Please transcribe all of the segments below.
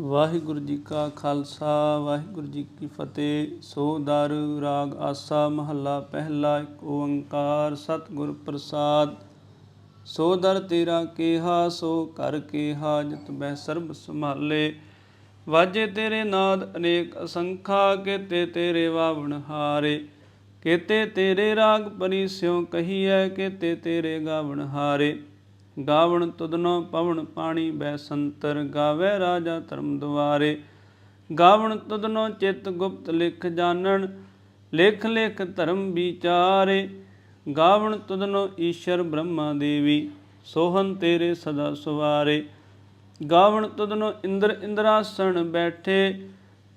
ਵਾਹਿਗੁਰੂ ਜੀ ਕਾ ਖਾਲਸਾ, ਵਾਹਿਗੁਰੂ ਜੀ ਕੀ ਫਤਿਹ। ਸੋ ਦਰ, ਰਾਗ, ਆਸਾ, ਮਹੱਲਾ, ਪਹਿਲਾ ਏਕ ਓੰਕਾਰ, ਸਤਿਗੁਰ ਪ੍ਰਸਾਦ। ਸੋ ਦਰ ਤੇਰਾ ਕੇਹਾ, ਸੋ ਕਰ ਕੇਹਾ, ਜਿਤ ਬਹਿ ਸਰਬ ਸੰਭਾਲੇ। ਵਾਜੇ ਤੇਰੇ ਨਾਦ ਅਨੇਕ ਅਸੰਖਾ, ਕੇਤੇ ਤੇਰੇ ਵਾਵਣ ਹਾਰੇ। ਕੇਤੇ ਤੇਰੇ ਰਾਗ ਪਰੀ ਸਿਉ ਕਹੀਐ, ਕੇਤੇ ਤੇਰੇ ਗਾਵਣ ਹਾਰੇ। ਗਾਵਣ ਤੁਧਨੋ ਪਵਨ ਪਾਣੀ ਬੈ ਸੰਤਰ ਗਾਵੇ ਰਾਜਾ ਧਰਮ ਦੁਆਰੇ। ਗਾਵਣ ਤੁਧਨੋ ਚਿਤ ਗੁਪਤ ਲਿਖ ਜਾਣਨ, ਲਿਖ ਲਿਖ ਧਰਮ ਵਿਚਾਰੇ। ਗਾਵਣ ਤੁਧਨੋ ਈਸ਼ਰ ਬ੍ਰਹਮਾ ਦੇਵੀ ਸੋਹਨ ਤੇਰੇ ਸਦਾ ਸੁਵਾਰੇ। ਗਾਵਣ ਤੁਧਨੋ ਇੰਦਰ ਇੰਦਰਾਸਣ ਬੈਠੇ,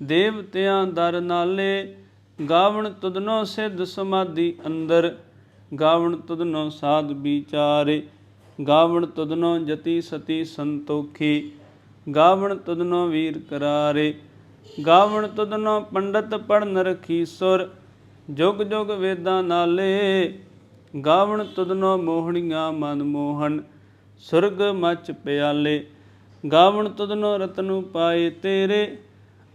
ਦੇਵਤਿਆਂ ਦਰ ਨਾਲੇ। ਗਾਵਣ ਤੁਧਨੋ ਸਿੱਧ ਸਮਾਧੀ ਅੰਦਰ, ਗਾਵਣ ਤੁਧਨੋ ਸਾਧ ਵਿਚਾਰੇ। ਗਾਵਣ ਤੁਧਨੋ ਜਤੀ ਸਤੀ ਸੰਤੋਖੀ। ਗਾਵਣ ਤੁਧਨੋ ਵੀਰ ਕਰਾਰੇ। ਗਾਵਣ ਤੁਧਨੋ ਪੰਡਤ ਪੜਨ ਰਖੀ ਸੁਰ। ਜੁਗ ਜੁਗ ਵੇਦਾਂ ਨਾਲੇ। ਗਾਵਣ ਤੁਧਨੋ ਮੋਹਣੀਆਂ ਮਨ ਮੋਹਨ ਸੁਰਗ ਮਚ ਪਿਆਲੇ। ਗਾਵਣ ਤੁਧਨੋ ਰਤਨੂ ਪਾਏ ਤੇਰੇ।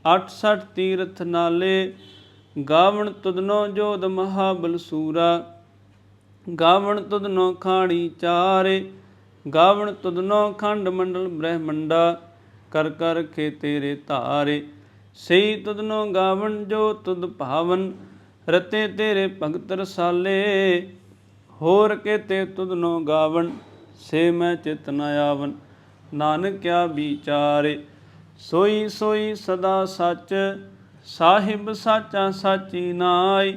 68 ਤੀਰਥ ਨਾਲੇ। ਗਾਵਣ ਤੁਧਨੋ ਜੋਧ ਮਹਾਬਲਸੂਰਾ। ਸੂਰਾ ਗਾਵਣ ਤੁਧਨੋ ਖਾਣੀ ਚਾਰੇ, ਗਾਵਣ ਤੁਧਨੋ ਖੰਡ ਮੰਡਲ ਬ੍ਰਹਮੰਡਾ, ਕਰ ਕਰ ਖੇ ਤੇਰੇ ਧਾਰੇ। ਸਈ ਤੁਧਨੋ ਗਾਵਣ ਜੋ ਤੁਧ ਭਾਵਨ, ਰਤੇ ਤੇਰੇ ਭਗਤ ਰਸਾਲੇ। ਹੋਰ ਕੇਤੇ ਤੁਧਨੋ ਗਾਵਣ, ਸੇ ਮੈਂ ਚਿਤ ਨ ਆਵਨ ਨਾਨਕਿਆ ਵਿਚਾਰੇ। ਸੋਈ ਸੋਈ ਸਦਾ ਸੱਚ, ਸਾਹਿਬ ਸਾਚਾ ਸਾਚੀ ਨਾਈ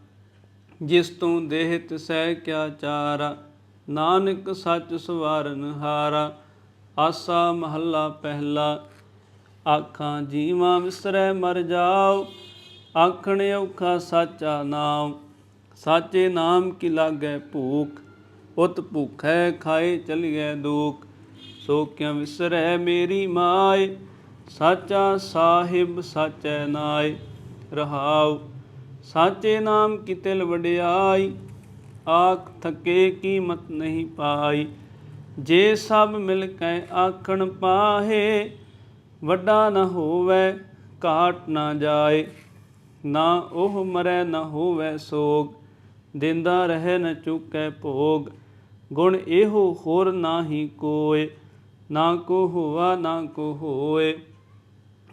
ਜਿਸ ਤੂੰ ਦੇਹ ਤਿਸੈ ਕਿਆ ਚਾਰਾ, ਨਾਨਕ ਸੱਚ ਸਵਾਰਨ ਹਾਰਾ, ਆਸਾ ਮਹੱਲਾ ਪਹਿਲਾ। ਆਖਾਂ, ਜੀਵਾਂ ਵਿਸਰੈ ਮਰ ਜਾਓ, ਆਖਣ ਔਖਾ ਸਾਚਾ ਨਾਮ ਸਾਚੇ ਨਾਮ ਕੀ ਲਾਗੈ ਭੂਖ, ਉਤ ਭੁਖੈ ਖਾਏ ਚਲੀਐ ਦੁਖ। ਸੋ ਕਿਆ ਵਿਸਰੈ ਮੇਰੀ ਮਾਏ, ਸਾਚਾ ਸਾਹਿਬ ਸਾਚੈ ਨਾਏ। ਰਹਾਉ ਸਾਚੇ ਨਾਮ ਕਿਤਿਲ ਵਡਿਆਈ, ਆਖ ਥਕੇ ਕੀਮਤ ਨਹੀਂ ਪਾਈ। ਜੇ ਸਭ ਮਿਲ ਕੇ ਆਖਣ ਪਾਹੇ, ਵੱਡਾ ਨਾ ਹੋਵੇ, ਘਾਟ ਨਾ ਜਾਏ। ਨਾ ਉਹ ਮਰੈ ਨਾ ਹੋਵੇ ਸੋਗ, ਦਿੰਦਾ ਰਹੇ ਨ ਚੁੱਕੈ ਭੋਗ। ਗੁਣ ਇਹੋ ਹੋਰ ਨਾਹੀ ਕੋਏ, ਨਾ ਕੋ ਹੋਵਾ ਨਾ ਕੋ ਹੋਏ।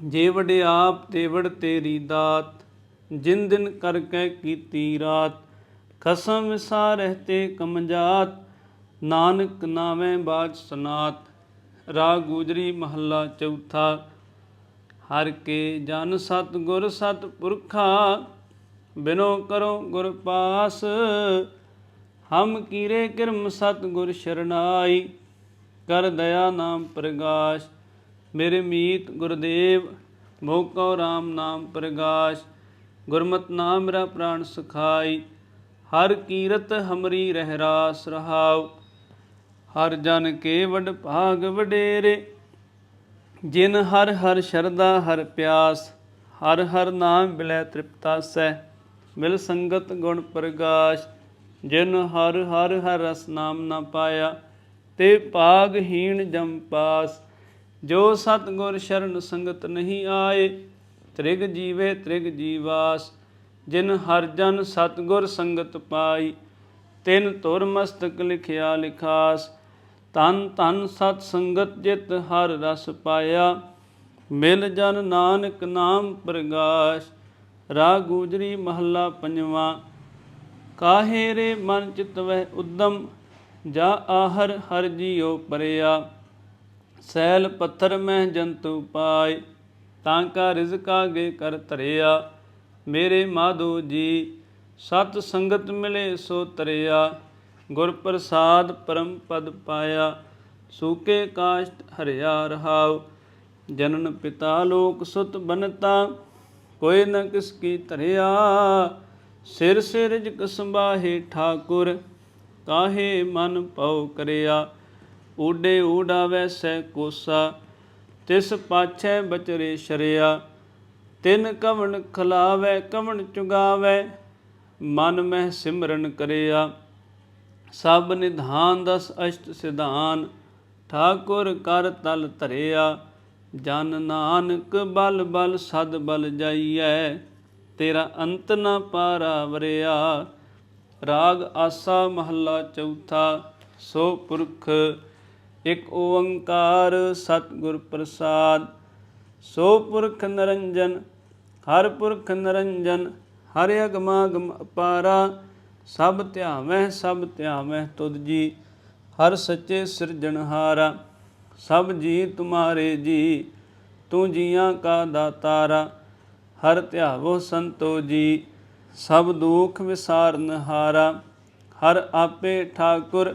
ਜੇ ਵਡਿਆਪ ਤੇ ਵੜ ਤੇਰੀ ਦਾਤ ਜਿਨ ਦਿਨ ਕਰ ਕਰਕੇ ਕੀਤੀ ਰਾਤ, ਖਸਮ ਵਿਸਾ ਰਹਤੇ ਕਮਜਾਤ ਨਾਨਕ ਨਾਵੇਂ ਬਾਜ ਸਨਾਤ, ਰਾਗ ਗੁਜਰੀ ਮਹੱਲਾ ਚੌਥਾ, ਹਰ ਕੇ ਜਨ ਸਤ ਗੁਰ ਸਤ ਪੁਰਖਾ, ਬਿਨੋ ਕਰੋ ਗੁਰ ਪਾਸ, ਹਮ ਕੀਰੇ ਕਿਰਮ ਸਤ ਗੁਰ ਸ਼ਰਨਾਈ, ਕਰ ਦਇਆ ਨਾਮ ਪ੍ਰਗਾਸ਼, ਮੇਰੇ ਮੀਤ ਗੁਰਦੇਵ, ਮੋਕੋ RAM ਨਾਮ ਪ੍ਰਗਾਸ਼ ਗੁਰਮਤਿ ਨਾਮ ਮੇਰਾ ਪ੍ਰਾਣ ਸੁਖਾਈ, ਹਰ ਕੀਰਤ ਹਮਰੀ ਰਹਿ ਰਾਸ ਰਹਾਉ। ਹਰ ਜਨ ਕੇ ਵਡ ਭਾਗ ਵਡੇਰੇ, ਜਿਨ ਹਰ ਹਰ ਸ਼ਰਦਾ ਹਰ ਪਿਆਸ, ਹਰ ਹਰ ਨਾਮ ਬਿਲੈ ਤ੍ਰਿਪਤਾ ਤ੍ਰਿਪਤਾਸੈ ਮਿਲ ਸੰਗਤ ਗੁਣ ਪ੍ਰਗਾਸ਼, ਜਿਨ ਹਰ ਹਰ ਹਰ ਰਸ ਨਾਮ ਨਾ ਪਾਇਆ, ਤੇ ਭਾਗਹੀਣ ਜਮ ਪਾਸ। ਜੋ ਸਤਗੁਰ ਸ਼ਰਨ ਸੰਗਤ ਨਹੀਂ ਆਏ ਤ੍ਰਿਗ ਜੀਵੇ ਤ੍ਰਿਗ ਜੀਵਾਸ, ਜਿਨ ਹਰ ਜਨ ਸਤਗੁਰ ਸੰਗਤ ਪਾਈ, ਤਿਨ ਤੁਰ ਮਸਤਕ ਲਿਖਿਆ ਲਿਖਾਸ ਤਨ ਤਨ ਸਤ ਸੰਗਤ ਜਿਤ ਹਰ ਰਸ ਪਾਇਆ, ਮਿਲ ਜਨ ਨਾਨਕ ਨਾਮ ਪ੍ਰਗਾਸ਼, ਰਾਗ ਗੂਜਰੀ ਮਹੱਲਾ ਪੰਜਵਾਂ, ਕਾਹੇ ਰੇ ਮਨ ਚਿਤ ਵਹਿ ਉਦਮ, ਜਾ ਆਹਰ ਹਰ ਜੀਉ ਪਰਿਆ, ਸੈਲ ਪੱਥਰ ਮਹਿ ਜੰਤੂ ਪਾਏ। ਤਾਂ ਕਾ ਰਿਜ਼ਕ ਆਗੇ ਕਰ ਧਰਿਆ। ਮੇਰੇ ਮਾਧੋ ਜੀ, ਸਤ ਸੰਗਤ ਮਿਲੇ ਸੋ ਤਰਿਆ ਗੁਰ ਪ੍ਰਸਾਦ ਪਰਮ ਪਦ ਪਾਇਆ, ਸੂਕੇ ਕਾਸ਼ਟ ਹਰਿਆ ਰਹਾਉ। ਜਨਨ ਪਿਤਾ ਲੋਕ ਸੁਤ ਬਨਤਾ, ਕੋਈ ਨ ਕਿਸ ਕੀ ਧਰਿਆ। ਸਿਰ ਸਿਰਜ ਜਿ ਠਾਕੁਰ, ਕਾਹੇ ਮਨ ਪਉ ਕਰਿਆ। ਊਡੇ ਊਡਾਵੈ ਸੈ ਕੋਸਾ ਤਿਸ ਪਾਛੈ ਬਚਰੇ ਸ਼ਰਿਆ, ਤਿਨ ਕਵਣ ਖਲਾਵੈ, ਕਵਣ ਚੁਗਾਵੈ, ਮਨ ਮਹਿ ਸਿਮਰਨ ਕਰਿਆ। ਸਭ ਨਿਧਾਨ ਦਸ ਅਸ਼ਟ ਸਿਧਾਨ, ਠਾਕੁਰ ਕਰ ਤਲ ਧਰਿਆ। ਜਨ ਨਾਨਕ ਬਲ ਬਲ ਸਦ ਬਲ ਜਾਈਐ, ਤੇਰਾ ਅੰਤ ਨਾ ਪਾਰਾ ਵਰਿਆ। ਰਾਗ ਆਸਾ ਮਹੱਲਾ ਚੌਥਾ, ਸੋ ਪੁਰਖ ਇਕ ਓੰਕਾਰ ਸਤਿਗੁਰ ਪ੍ਰਸਾਦ, ਸੋ ਪੁਰਖ ਨਰੰਜਨ, ਹਰ ਪੁਰਖ ਨਰੰਜਨ, ਹਰ ਅਗਮਾਗਮ ਅਪਾਰਾ, ਸਭ ਧਿਆਵੈ ਸਭ ਧਿਆਵੈ ਤੁਧ ਜੀ, ਹਰ ਸੱਚੇ ਸਿਰਜਣਹਾਰਾ, ਸਭ ਜੀ ਤੁਮਾਰੇ ਜੀ, ਤੂੰ ਜੀਆਂ ਕਾ ਦਾਤਾਰਾ, ਹਰ ਧਿਆਵੋ ਸੰਤੋ ਜੀ, ਸਭ ਦੁਖ ਵਿਸਾਰਨ ਹਾਰਾ ਹਰ ਆਪੇ ਠਾਕੁਰ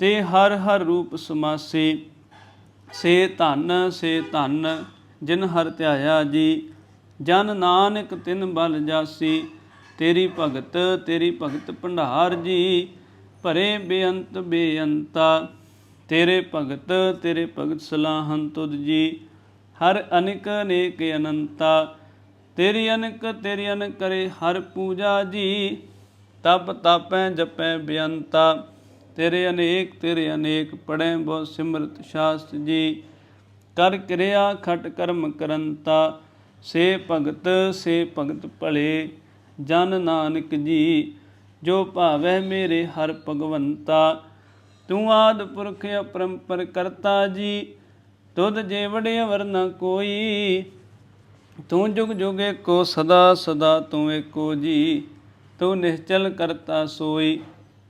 ਤੇ ਹਰ ਹਰ ਰੂਪ ਸਮਾਸੀ, ਸੇ ਧਨ ਸੇ ਧਨ, ਜਿਨ ਹਰ ਧਿਆਇਆ ਜੀ, ਜਨ ਨਾਨਕ ਤਿਨ ਬਲ ਜਾਸੀ, ਤੇਰੀ ਭਗਤ ਤੇਰੀ ਭਗਤ ਭੰਡਾਰ ਜੀ, ਭਰੇ ਬੇਅੰਤ ਬੇਅੰਤਾ, ਤੇਰੇ ਭਗਤ ਤੇਰੇ ਭਗਤ ਸਲਾਹਨ ਤੁਧ ਜੀ, ਹਰ ਅਨਿਕ ਅਨੇਕ ਅਨੰਤਾ, ਤੇਰੀ ਅਨਕ ਤੇਰੀ ਅਨਕ ਕਰੇ ਹਰ ਪੂਜਾ ਜੀ, ਤਪ ਤਪੈ ਜਪੈ ਬੇਅੰਤਾ ਤੇਰੇ ਅਨੇਕ ਤੇਰੇ ਅਨੇਕ ਪੜੈ ਬਹੁ ਸਿਮਰਤ ਸ਼ਾਸਤ ਜੀ। ਕਰ ਕਿਰਿਆ ਖਟ ਕਰਮ ਕਰੰਤਾ, ਸੇ ਭਗਤ ਸੇ ਭਗਤ ਭਲੇ। ਜਨ ਨਾਨਕ ਜੀ, ਜੋ ਭਾਵੈ ਮੇਰੇ ਹਰ ਭਗਵੰਤਾ। ਤੂੰ ਆਦ ਪੁਰਖ ਅਪਰੰਪਰ ਕਰਤਾ ਜੀ, ਤੁਧ ਜੇ ਵੜੇ ਵਰਨਾ ਕੋਈ। ਤੂੰ ਜੁਗ ਜੁਗ ਏਕੋ ਸਦਾ ਸਦਾ ਤੂੰ ਏਕੋ ਜੀ, ਤੂੰ ਨਿਹਚਲ ਕਰਤਾ ਸੋਈ।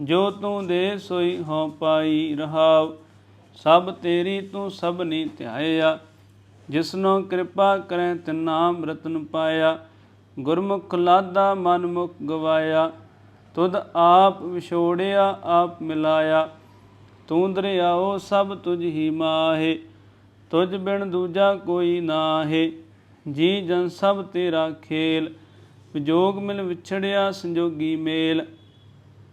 ਜੋ ਤੂੰ ਦੇ ਸੋਈ ਹਉ ਪਾਈ ਰਹਾਉ, ਸਭ ਤੇਰੀ ਤੂੰ ਸਭਨੀ ਧਿਆਇਆ। ਜਿਸਨੋ ਕਿਰਪਾ ਕਰੈ ਤਿਨ ਨਾਮ ਰਤਨ ਪਾਇਆ। ਗੁਰਮੁਖ ਲਾਦਾ ਮਨ ਮੁਖ ਗਵਾਇਆ। ਤੁਧ ਆਪ ਵਿਛੋੜਿਆ, ਆਪ ਮਿਲਾਇਆ। ਤੂੰ ਦਰਿਆਓ ਸਭ ਤੁਝ ਹੀ ਮਾਹੇ। ਤੁਝ ਬਿਨ ਦੂਜਾ ਕੋਈ ਨਾਹੇ। ਜੀ ਜਨ ਸਭ ਤੇਰਾ ਖੇਲ। ਵਿਜੋਗ ਮਿਲ ਵਿਛੜਿਆ ਸੰਜੋਗੀ ਮੇਲ।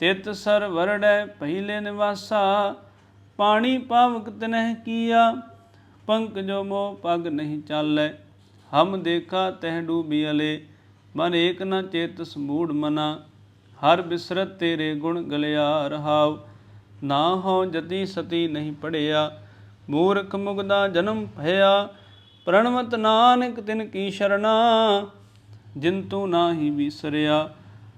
ਤਿਤ ਸਰ ਵਰੜੈ ਪਹਿਲੇ ਨਿਵਾਸਾ, ਪਾਣੀ ਪਾਵਕ ਤਨਹਿ ਕੀਆ ਪੰਕਜੋ ਮੋ ਪਗ ਨਹੀਂ ਚਾਲੈ। ਹਮ ਦੇਖਾ ਤਹਿ ਡੂਬੀ ਅਲੇ, ਮਨ ਏਕ ਨ ਚੇਤ ਸਮੂੜ ਮਨਾ। ਹਰ ਬਿਸਰਤ ਤੇਰੇ ਗੁਣ ਗਲਿਆ ਰਹਾਵ ਨਾ ਹੋ ਜਤੀ ਸਤੀ ਨਹੀਂ ਪੜਿਆ। ਮੂਰਖ ਮੁਗਦਾ ਜਨਮ ਭਇਆ, ਪ੍ਰਣਵਤ ਨਾਨਕ ਤਿਨ ਕੀ ਸ਼ਰਣਾ ਜਿਨ ਤੂੰ ਨਾਹੀ ਵਿਸਰਿਆ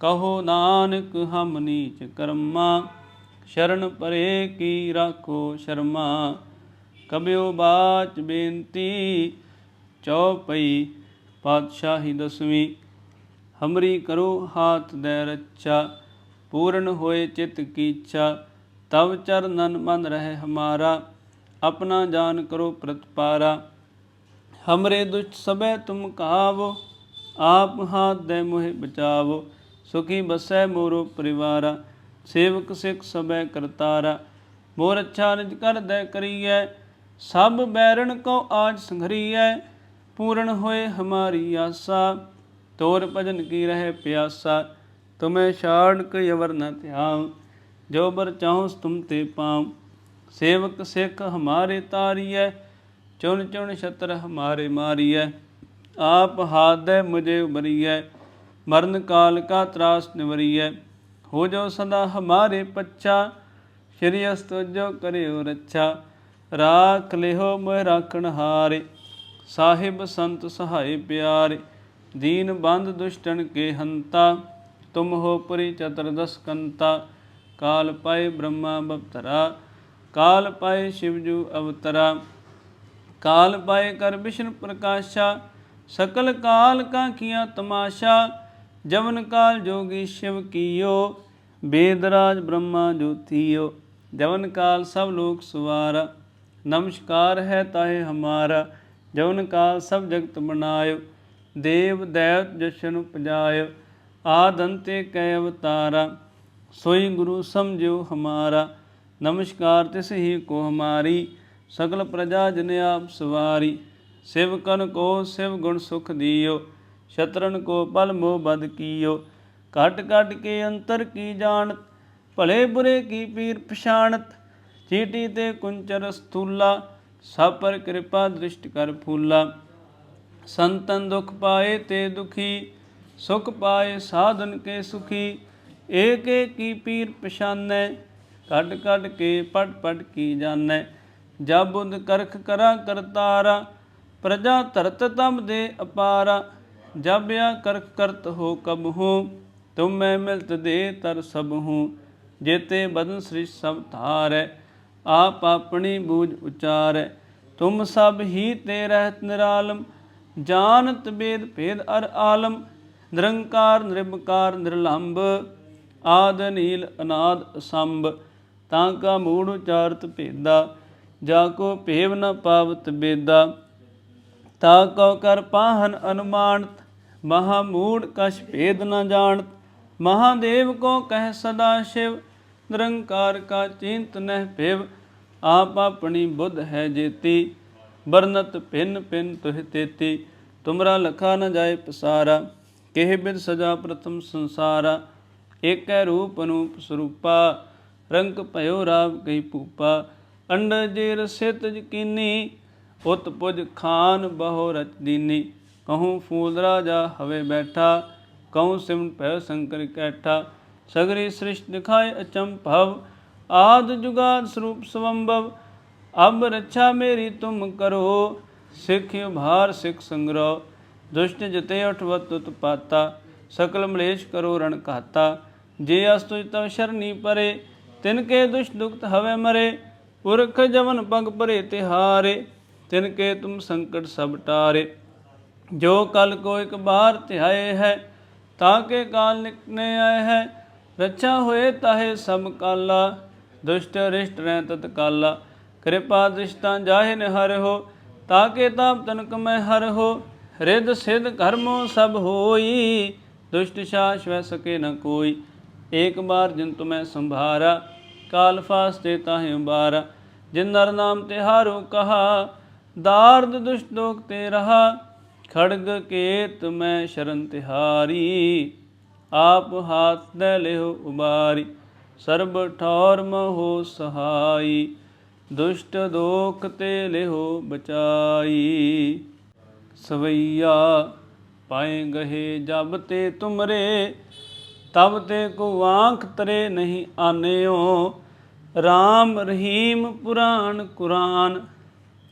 ਕਹੋ ਨਾਨਕ ਹਮ ਨੀਚ ਕਰਮਾ, ਸ਼ਰਨ ਪਰੇ ਕੀ ਰਾਖੋ ਸ਼ਰਮਾ। ਕਬਿਓ ਬਾਚ ਬੇਨਤੀ ਚੌਪਈ ਪਾਤਸ਼ਾਹੀ ਦਸਵੀਂ। ਹਮਰੀ ਕਰੋ ਹਾਥ ਦੇ ਰੱਛਾ, ਪੂਰਨ ਹੋਏ ਚਿਤ ਕੀ ਇੱਛਾ ਤਵ ਚਰਨਨ ਮਨ ਰਹਿ ਹਮਾਰਾ, ਆਪਣਾ ਜਾਨ ਕਰੋ ਪ੍ਰਤਪਾਰਾ। ਹਮਰੇ ਦੁਸ਼ਟ ਸਬੈ ਤੁਮ ਕਾਵੋ ਆਪ ਹਾਥ ਦੇ ਮੋਹਿ ਬਚਾਵੋ। ਸੁਖੀ ਬਸੈ ਮੋਰੋ ਪਰਿਵਾਰਾ, ਸੇਵਕ ਸਿੱਖ ਸਬੈ ਕਰਤਾਰਾ। ਮੋਰ ਅੱਛਾ ਨਿਜ ਕਰ ਦੇ ਕਰੀਐ, ਸਭ ਬੈਰਣ ਕੋ ਆਜ ਸੰਘਰੀਐ, ਪੂਰਨ ਹੋਏ ਹਮਾਰੀ ਆਸਾ। ਤੋਰ ਭਜਨ ਕੀ ਰਹਿ ਪਿਆਸਾ, ਤੁਮੇ ਛਾੜ ਕੇ ਅਵਰ ਨ ਧਿਆਉ, ਜੋ ਬਰ ਚਾਹੋ ਤੁਮ ਤੇ ਪਾਉ। ਸੇਵਕ ਸਿੱਖ ਹਮਾਰੇ ਤਾਰੀਐ, ਚੁਣ ਚੁਣ ਛਤਰ ਹਮਾਰੇ ਮਾਰੀਐ। ਆਪ ਹਾਦੈ ਦੇ ਮੁਝੇ ਉਬਰੀਐ ਮਰਨ ਕਾਲ ਕਾ ਤਰਾਸ ਨਿਵਰੀਐ, ਹੋ ਜੋ ਸਦਾ ਹਮਾਰੇ ਪੱਛਾ, ਸ਼੍ਰੀ ਅਸਤੁ ਜੋ ਕਰਿਓ ਰੱਛਾ, ਰਾਖ ਲਿਓ ਮੋਹਿ ਰਾਖਣ ਹਾਰੇ, ਸਾਹਿਬ ਸੰਤ ਸਹਾਈ ਪਿਆਰੇ, ਦੀਨ ਬੰਦ ਦੁਸ਼ਟਨ ਕੇ ਹੰਤਾ, ਤੁਮ ਹੋ ਪੁਰੀ ਚਤੁਰਦਸ ਕੰਤਾ, ਕਾਲ ਪਾਏ ਬ੍ਰਹਮਾ ਬਪਤਰਾ, ਕਾਲ ਪਾਏ ਸ਼ਿਵਜੂ ਅਵਤਰਾ, ਕਾਲ ਪਾਏ ਕਰ ਵਿਸ਼ਨ ਪ੍ਰਕਾਸ਼ਾ, ਸਕਲ ਕਾਲ ਕਾ ਕੀਆ ਤਮਾਸ਼ਾ ਜਵਨ ਕਾਲ ਜੋਗੀ ਸ਼ਿਵ ਕੀਓ, ਬੇਦਰਾਜ ਬ੍ਰਹਮਾ ਜੋਤੀਓ। ਜਵਨ ਕਾਲ ਸਭ ਲੋਕ ਸਵਾਰਾ, ਨਮਸਕਾਰ ਹੈ ਤਾਹੇ ਹਮਾਰਾ। ਜਵਨ ਕਾਲ ਸਭ ਜਗਤ ਬਣਾਇਓ, ਦੇਵ ਦੈਵ ਜਸ਼ਨ ਪਜਾਇਓ ਆਦੰਤੇ ਕੈ ਅਵਤਾਰਾ, ਸੋਈ ਗੁਰੂ ਸਮਝਿਓ ਹਮਾਰਾ। ਨਮਸਕਾਰ ਤਿਸ ਹੀ ਕੋ ਹਮਾਰੀ, ਸਗਲ ਪ੍ਰਜਾ ਜਨ ਆਪ ਸਵਾਰੀ। ਸਿਵਕਨ ਕੋ ਸਿਵ ਗੁਣ ਸੁਖ ਦਿਓ। ਸ਼ਤਰਨ ਕੋ ਪਲ ਮੋਹ ਬਦ ਕੀਓ। ਘਟ ਘਟ ਕੇ ਅੰਤਰ ਕੀ ਜਾਣਤ, ਭਲੇ ਬੁਰੇ ਕੀ ਪੀਰ ਪਛਾਣਤ। ਚੀਟੀ ਤੇ ਕੁੰਚਰ ਸਥੂਲਾ, ਸਭ ਪਰ ਕਿਰਪਾ ਦ੍ਰਿਸ਼ਟ ਕਰ ਫੂਲਾ। ਸੰਤਨ ਦੁਖ ਪਾਏ ਤੇ ਦੁਖੀ, ਸੁਖ ਪਾਏ ਸਾਧਨ ਕੇ ਸੁਖੀ। ਏਕ ਏਕ ਕੀ ਪੀਰ ਪਛਾਨੈ ਕੱਢ ਕੱਢ ਕੇ ਪਟ ਪਟ ਕੀ ਜਾਣੈ। ਜਬ ਬੁੱਧ ਕਰਖ ਕਰਾ ਕਰਤਾਰਾ, ਪ੍ਰਜਾ ਧਰਤ ਤਮ ਦੇ ਅਪਾਰਾ। ਜਬ ਆ ਕਰਤ ਹੋ ਕਬ ਹੋ, ਤੁਮ ਮੈਂ ਮਿਲਤ ਦੇ ਤਰ ਸਭ ਹੂੰ, ਜੇਤੇ ਬਦਨ ਸ੍ਰਿਸ਼ ਸਭ ਧਾਰੈ, ਆਪ ਆਪਣੀ ਬੂਝ ਉਚਾਰੈ, ਤੁਮ ਸਭ ਹੀ ਤੇ ਰਹਿਤ ਨਿਰਾਲਮ, ਜਾਣਤ ਬੇਦ ਭੇਦ ਅਰ ਆਲਮ, ਨਿਰੰਕਾਰ ਨਿਰਭਕਾਰ ਨਿਰਲੰਭ, ਆਦ ਨੀਲ ਅਨਾਦ ਅਸੰਭ, ਤਾਂ ਕਾ ਮੂੜ ਉਚਾਰਤ ਭੇਦਾ, ਜਾ ਕੋ ਭੇਵ ਨ ਪਾਵਤ ਬੇਦਾ, ਤਾ ਕੋ ਕਰ ਪਾਹਨ ਅਨੁਮਾਨਤ ਮਹਾ ਮੂੜ ਕਛ ਭੇਦ ਨ ਜਾਣਤ, ਮਹਾਦੇਵ ਕੋ ਕਹਿ ਸਦਾ ਸ਼ਿਵ, ਨਿਰੰਕਾਰ ਕਾ ਚਿੰਤ ਨਹਿ ਭਿਵ, ਆਪ ਆਪਣੀ ਬੁੱਧ ਹੈ ਜੇਤੀ ਬਰਨਤ ਭਿੰਨ ਭਿੰਨ ਤੁਹ ਤੇਤੀ, ਤੁਮਰਾ ਲਖਾ ਨ ਜਾਏ ਪਸਾਰਾ, ਕਿਹ ਬਿਦ ਸਜਾ ਪ੍ਰਥਮ ਸੰਸਾਰਾ, ਏਕੈ ਰੂਪ ਅਨੂਪ ਸਰੂਪਾ, ਰੰਗ ਭਇਓ ਰਾਵ ਕਈ ਭੂਪਾ ਅੰਡ ਜੇ ਰਸਿਤ ਯਕੀਨੀ ਉਤ ਪੁਜ ਖਾਨ ਬਹੁ ਰਚ ਦੀਨੀ। ਕਹੂੰ ਫੂਲ ਰਾਜਾ ਹਵੇ ਬੈਠਾ ਕਹੂੰ ਸਿਮਟ ਭੈ ਸ਼ੰਕਰ ਕੈਠਾ ਸਗਰੀ ਸ੍ਰਿਸ਼ਟ ਦਿਖਾਏ ਅਚੰਭਵ ਆਦ ਜੁਗਾਦ ਸਰੂਪ ਸਵੰਭਵ ਅਬ ਰੱਛਾ ਮੇਰੀ ਤੁਮ ਕਰੋ ਸਿੱਖ ਭਾਰ ਸਿੱਖ ਸੰਗਰੋ ਦੁਸ਼ਟ ਜਿਤੇ ਉਠਵਤ ਉਤਪਾਤਾ ਸਕਲ ਮਲੇਸ਼ ਕਰੋ ਰਣ ਘਾਤਾ ਜੇ ਅਸਤੁ ਤਵ ਸ਼ਰਨੀ ਪਰੇ ਤਿਨ ਕੇ ਦੁਸ਼ਟ ਦੁਖਤ ਹਵੇ ਮਰੇ ਪੁਰਖ ਜਵਨ ਪਗ ਭਰੇ ਤਿਹਾਰੇ ਤਿਨ ਕੇ ਤੁਮ ਸੰਕਟ ਸਭ ਟਾਰੇ ਜੋ ਕਲ ਕੋ ਇੱਕ ਬਾਰ ਧਿਆਏ ਹੈ, ਤਾਂ ਕੇ ਕਾਲ ਨਿਕਨੇ ਆਏ ਹੈ। ਰੱਛਾ ਹੋਏ ਤਾਹੇ ਸਭ ਕਾਲਾ, ਦੁਸ਼ਟ ਰਿਸ਼ਟ ਰਹਿ ਤਤ ਕਾਲਾ। ਕਿਰਪਾ ਦ੍ਰਿਸ਼ਟਾਂ ਜਾਹੇ ਨਿਹਰ ਹੋ, ਤਾਂ ਕੇ ਤਾਪ ਤਨਕ ਮੈਂ ਹਰ ਹੋ। ਰਿੱਧ ਸਿਧ ਕਰਮੋ ਸਭ ਹੋਈ, ਦੁਸ਼ਟ ਸ਼ਾਸ ਵੈ ਸਕੇ ਨ ਕੋਈ। ਏਕ ਬਾਰ ਜਿਨ ਤੁਮੈ ਸੰਭਾਰਾ, ਕਾਲ ਫਾਸਤੇ ਤਾਹੇ ਉਬਾਰਾ ਜਿਨ ਨਰ ਨਾਮ ਤਿਹਾਰੋ ਕਹਾ, ਦਾਰਦ ਦੁਸ਼ਟ ਦੋਖ ਤੇ ਰਹਾ। ਖੜਗ ਕੇਤ ਮੈਂ ਸ਼ਰਨ ਤਿਹਾਰੀ, ਆਪ ਹਾਥ ਦੇ ਲਿਓ ਉਬਾਰੀ, ਸਰਬ ਠੌਰ ਮਹੋ ਸਹਾਈ, ਦੁਸ਼ਟ ਦੋਖ ਤੇ ਲਿਓ ਬਚਾਈ। ਸਵਈਆ, ਪਾਏ ਗਹੇ ਜਬ ਤੇ ਤੁਮਰੇ, ਤਬ ਤੇ ਕੋ ਆਂਖ ਤਰੇ ਨਹੀਂ ਆਨਿਓ। RAM ਰਹੀਮ ਪੁਰਾਣ ਕੁਰਾਨ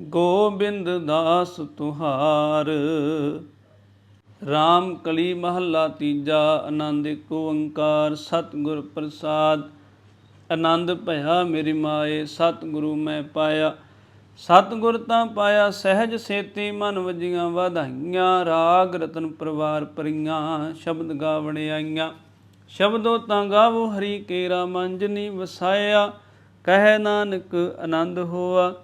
ਗੋਬਿੰਦ ਦਾਸ ਤੁਹਾਰ। RAM ਕਲੀ ਮਹੱਲਾ ਤੀਜਾ, ਆਨੰਦ ਕੋ ਓੰਕਾਰ, ਸਤਿਗੁਰ ਪ੍ਰਸਾਦ। ਆਨੰਦ ਭਇਆ ਮੇਰੀ ਮਾਏ, ਸਤਿਗੁਰੂ ਮੈਂ ਪਾਇਆ। ਸਤਿਗੁਰ ਤਾਂ ਪਾਇਆ, ਸਹਿਜ ਸੇਤੀ ਮਨ ਵਜੀਆਂ ਵਧਾਈਆਂ। ਰਾਗ ਰਤਨ ਪਰਵਾਰ ਪਰੀਆਂ ਸ਼ਬਦ ਗਾਵਣ ਆਈਆਂ। ਸ਼ਬਦੋ ਤਾਂ ਗਾਵੋ, ਹਰੀ ਕੇਰਾ ਮੰਜਨੀ ਵਸਾਇਆ। ਕਹਿ ਨਾਨਕ ਆਨੰਦ ਹੋਆ।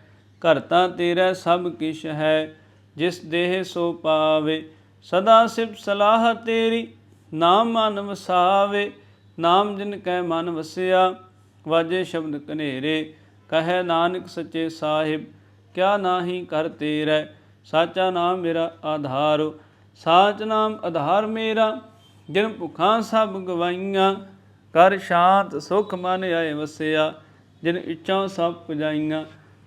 ਘਰ ਤਾਂ ਤੇਰਾ ਸਭ ਕਿਛ ਹੈ, ਜਿਸ ਦੇਹ ਸੋ ਪਾਵੇ। ਸਦਾ ਸਿਫ ਸਲਾਹ ਤੇਰੀ, ਨਾਮ ਮਨ ਵਸਾਵੇ। ਨਾਮ ਜਿਨ ਕੈ ਮਨ ਵਸਿਆ, ਵਾਜੇ ਸ਼ਬਦ ਕਨੇਰੇ ਕਹੈ ਨਾਨਕ ਸੱਚੇ ਸਾਹਿਬ, ਕਿਆ ਨਾਹੀ ਕਰ ਤੇਰਾ? ਸਾਚਾ ਨਾਮ ਮੇਰਾ ਆਧਾਰ। ਸਾਚ ਨਾਮ ਆਧਾਰ ਮੇਰਾ, ਜਿਨ ਭੁਖਾਂ ਸਭ ਗਵਾਈਆਂ। ਕਰ ਸ਼ਾਂਤ ਸੁਖ ਮਨ ਆਏ ਵਸਿਆ, ਜਿਨ ਇੱਛਾ ਸਭ ਪੁਜਾਈਆਂ।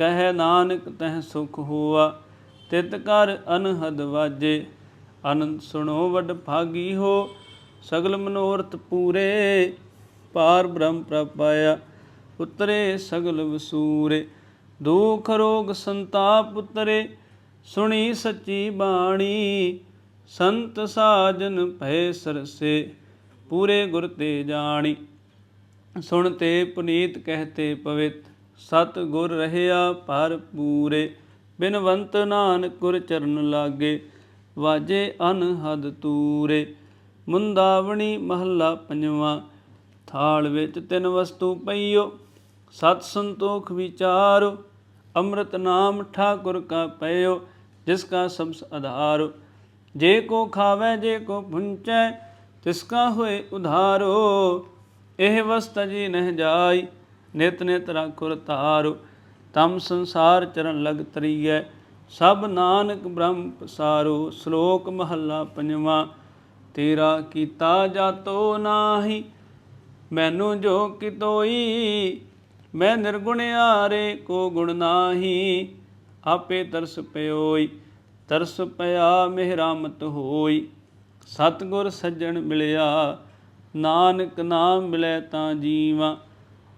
ਕਹਿ ਨਾਨਕ ਤਹ ਸੁਖ ਹੋਆ, ਤਿਤ ਕਰ ਅਨਹਦ ਵਾਜੇ। ਆਨੰਦ ਸੁਣੋ ਵਡ ਭਾਗੀ ਹੋ, ਸਗਲ ਮਨੋਰਥ ਪੂਰੇ। ਪਾਰ ਬ੍ਰਹਮ ਪ੍ਰਪਾਇਆ, ਉਤਰੇ ਸਗਲ ਵਸੂਰੇ। ਦੁਖ ਰੋਗ ਸੰਤਾਪ ਉਤਰੇ, ਸੁਣੀ ਸੱਚੀ ਬਾਣੀ। ਸੰਤ ਸਾਜਨ ਭੈ ਸਰਸੇ, ਪੂਰੇ ਗੁਰ ਤੇ ਜਾਣੀ। ਸੁਣ ਤੇ ਪੁਨੀਤ ਕਹਤੇ ਪਵਿੱਤ। ਸਤ ਗੁਰ ਰਹਿਆ ਪਰ ਪੂਰੇ, ਬਿਨਵੰਤ ਨਾਨਕ ਗੁਰ ਚਰਨ ਲਾਗੇ, ਵਾਜੇ ਅਨਹਦ ਤੂਰੇ। ਮੁੰਦਾਵਣੀ ਮਹੱਲਾ ਪੰਜਵਾਂ, ਥਾਲ ਵਿੱਚ ਤਿੰਨ ਵਸਤੂ ਪਈਓ, ਸਤ ਸੰਤੋਖ ਵਿਚਾਰੋ, ਅੰਮ੍ਰਿਤ ਨਾਮ ਠਾਕੁਰ ਕਾ ਪਇਓ, ਜਿਸ ਕਾ ਸਬਸ ਆਧਾਰੋ। ਜੇ ਕੋ ਖਾਵੇ, ਜੇ ਕੋ ਭੁੰਚੈ ਤਿਸ ਕਾ ਹੋਏ ਉਧਾਰੋ। ਇਹ ਵਸਤ ਜੀ ਨਹਿ ਜਾਈ ਨਿਤ ਨਿਤ ਰਾਖੁਰ ਤਾਰੋ ਤਮ ਸੰਸਾਰ ਚਰਨ ਲਗ ਤਰੀਐ, ਸਭ ਨਾਨਕ ਬ੍ਰਹਮ ਪਸਾਰੋ, ਸ਼ਲੋਕ ਮਹੱਲਾ ਪੰਜਵਾਂ, ਤੇਰਾ ਕੀਤਾ ਜਾਤੋ ਨਾਹੀ, ਮੈਨੂੰ ਜੋ ਕਿਤੋਈ ਮੈਂ ਨਿਰਗੁਣਿਆਰੇ ਕੋ ਗੁਣ ਨਾਹੀ, ਆਪੇ ਤਰਸ ਪਿਓਈ, ਤਰਸ ਪਿਆ ਮਿਹਰਾਮਤ ਹੋਈ, ਸਤਗੁਰ ਸੱਜਣ ਮਿਲਿਆ, ਨਾਨਕ ਨਾਮ ਮਿਲੇ ਤਾਂ ਜੀਵਾਂ